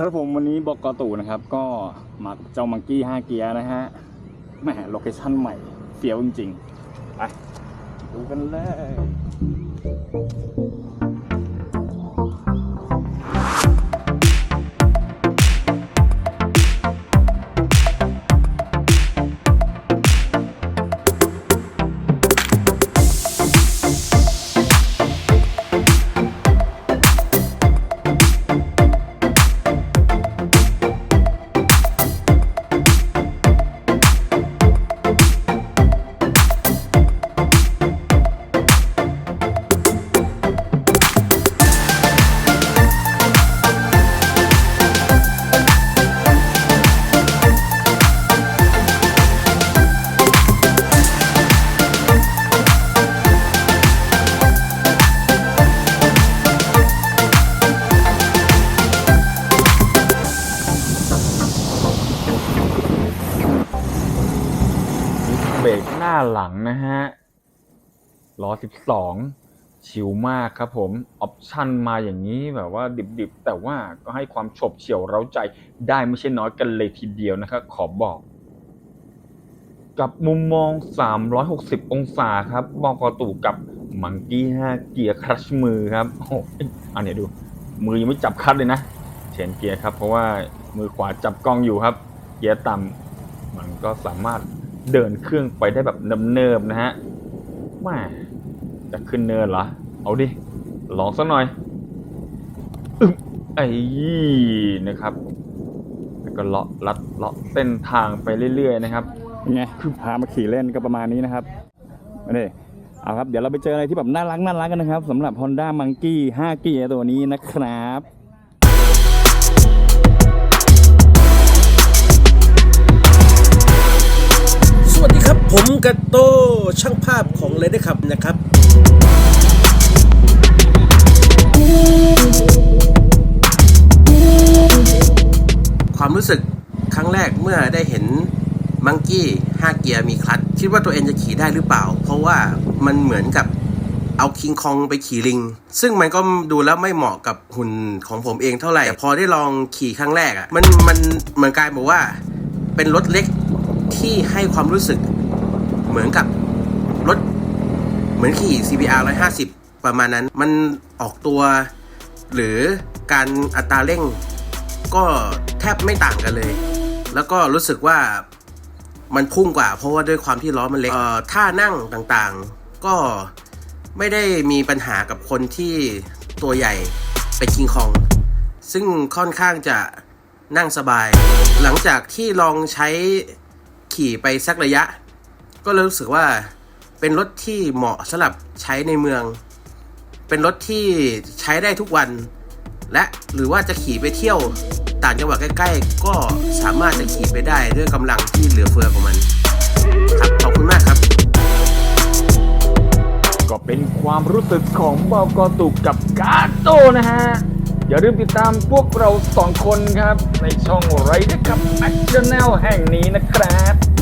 ครับผมวันนี้บอกกอตู่นะครับ ก็มาเจ้ามังกี้5เกียร์นะฮะแหมโลเคชั่นใหม่เฟี้ยวจริงๆ ไป ดูกันเลย เบรกหน้าหลังนะฮะล้อ12ชิวมากครับผมออปชั่นมาอย่างนี้แบบว่าดิบๆ แต่ว่าก็ให้ความฉบเฉี่ยวเร้าใจได้ไม่ใช่น้อยกันเลยทีเดียวนะครับ ขอบอก กับมุมมอง 360 องศาครับบอกกอตู่กับมังกี้5เกียร์คลัชมือครับโอ้โหอันนี้ดู มือยังไม่จับคัดเลยนะ ชนเกียร์ครับ เพราะว่ามือขวาจับกล้องอยู่ครับ เกียร์ต่ำมันก็สามารถเดินเครื่องไปได้แบบเนิบๆนะฮะม่จะขึ้นเนินเหรอ เอาดิ ลองสักหน่อยอึ๊บไอ้นะครับ แล้วก็เลาะลัดเลาะเส้นทางไปเรื่อย ๆ นะครับไงคือพามาขี่เล่นก็ประมาณนี้นะครับนี่เอาครับ เดี๋ยวเราไปเจออะไรที่แบบน่ารักน่ารักกันนะครับสำหรับ Honda Monkey 5เกียร์ตัวนี้นะครับ กระโตช่างภาพของเลนได้ครับนะครับความรู้สึกครั้งแรกเมื่อได้เห็นมังกี้5เกียร์มีคลัตช์คิดว่าตัวเองจะขี่ได้หรือเปล่า เพราะว่ามันเหมือนกับเอาคิงคองไปขี่ลิง ซึ่งมันก็ดูแล้วไม่เหมาะกับหุ่นของผมเองเท่าไหร่ แต่พอได้ลองขี่ครั้งแรกอะ่ะมันมันเหมือนกลายบอกว่า เป็นรถเล็กที่ให้ความรู้สึก มือนกับรถเหมือนขี่ CBR 150 ประมาณนั้น มันออกตัว หรือการอัตราเร่ง ก็แทบไม่ต่างกันเลย แล้วก็รู้สึกว่ามันพุ่งกว่า เพราะว่าด้วยความที่ล้อมันเล็กท่านั่งต่างๆ ก็ไม่ได้มีปัญหากับคนที่ตัวใหญ่เป็นคิงคอง ซึ่งค่อนข้างจะนั่งสบาย หลังจากที่ลองใช้ขี่ไปสักระยะ ก็รู้สึกว่าเป็นรถที่เหมาะสำหรับใช้ในเมือง เป็นรถที่ใช้ได้ทุกวัน และหรือว่าจะขี่ไปเที่ยวต่างจังหวัดใกล้ ๆ ก็สามารถจะขี่ไปได้ด้วยกำลังที่เหลือเฟือของมัน ครับขอบคุณมากครับก็เป็นความรู้สึกของบอกอตุกกับกาโตนะฮะ อย่าลืมติดตามพวกเราสองคนครับ ในช่องไรนะครับแอคชั่นแนลแห่งนี้นะครับ